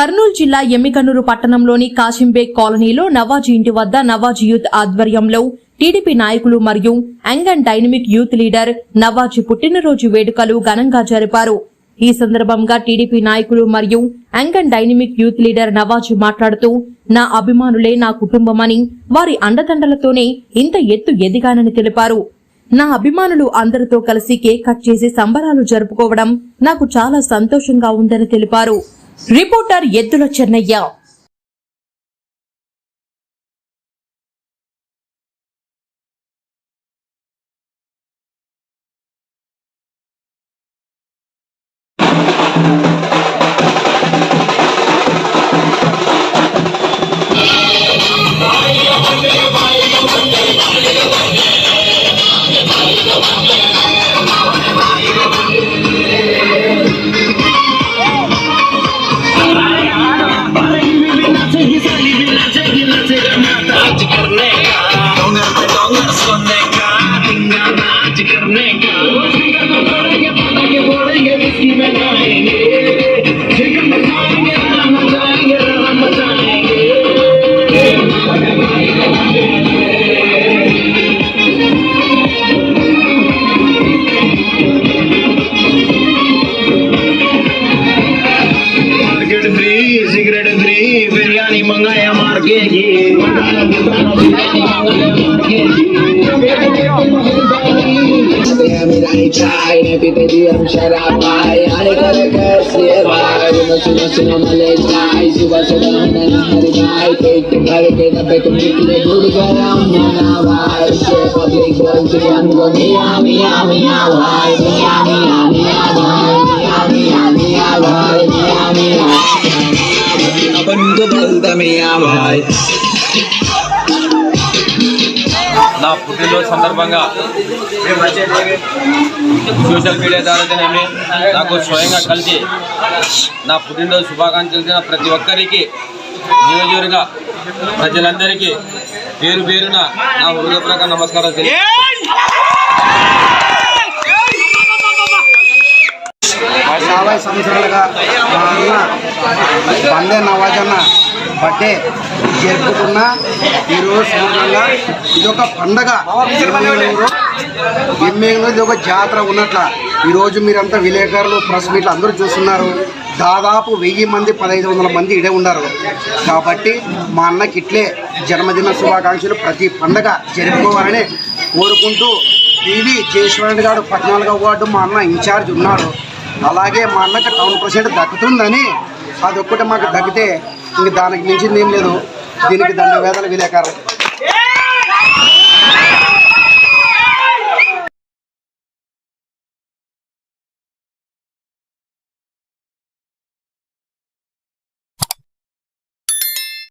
కర్నూలు జిల్లా ఎమ్మికన్నూరు పట్టణంలోని కాసింబేగ్ కాలనీలో నవాజీ ఇంటి వద్ద నవాజీ యూత్ ఆధ్వర్యంలో టీడీపీ నాయకులు మరియు young and dynamic youth leader నవాజీ పుట్టినరోజు వేడుకలు ఘనంగా జరిపారు. ఈ సందర్భంగా టీడీపీ నాయకులు మరియు young and dynamic youth leader నవాజీ మాట్లాడుతూ నా అభిమానులే నా కుటుంబమని వారి అండదండలతోనే ఇంత ఎత్తు ఎదిగానని తెలిపారు. నా అభిమానులు అందరితో కలిసి కేక్ కట్ చేసి సంబరాలు జరుపుకోవడం నాకు చాలా సంతోషంగా ఉందని తెలిపారు. Reporter Eddula Chennaiah market free cigarette free biryani मंगाया मार्केट मेरा चाय ने पीते जी हम शराब आए आए कर कैसे भाई सुनो सुनो सुनो मले चाय सुबह सुबह नना हरी भाई पेट भर के डब्बे तुम निकले गुड़ गरम नना भाई से पब्लिक बोलती हमको मिया मिया मिया भाई मिया मिया मिया भाई పండు పంతమయ్యావాయ్ నా పుట్టినరోజు సందర్భంగా సోషల్ మీడియా ద్వారా నాకు స్వయంగా కలిసి నా పుట్టినరోజు శుభాకాంక్షలు తెలిసిన ప్రతి ఒక్కరికి నియోజకవర్గ ప్రజలందరికీ పేరు పేరున నా హృదయపూర్వక నమస్కారం తెలియదు యాభై సంవత్సరాలుగా మా అన్న బందే నవాజన్న బట్టే బర్త్డే జరుపుకున్న ఈరోజు సందర్భంగా ఇది ఒక పండగ ఎమ్మెల్యేలో ఇది ఒక జాతర ఉన్నట్ల. ఈరోజు మీరంతా విలేకరులు ప్రెస్ మీట్లు అందరూ చూస్తున్నారు. దాదాపు వెయ్యి మంది పదహైదు వందల మంది ఇడే ఉన్నారు. కాబట్టి మా అన్నకి ఇట్లే జన్మదిన శుభాకాంక్షలు ప్రతి పండగ జరుపుకోవాలని కోరుకుంటూ టీవీ జయశ్వరణ్ గారు పద్నాలుగో వార్డు మా అన్న ఇన్ఛార్జ్ ఉన్నారు. అలాగే మా అన్నకి టౌన్ ప్రెసిడెంట్ దక్కుతుందని. అది ఒక్కటి మాకు దక్కితే ఇంక దానికి మించింది ఏం లేదు. దీనికి దండ వేదన విలేకరు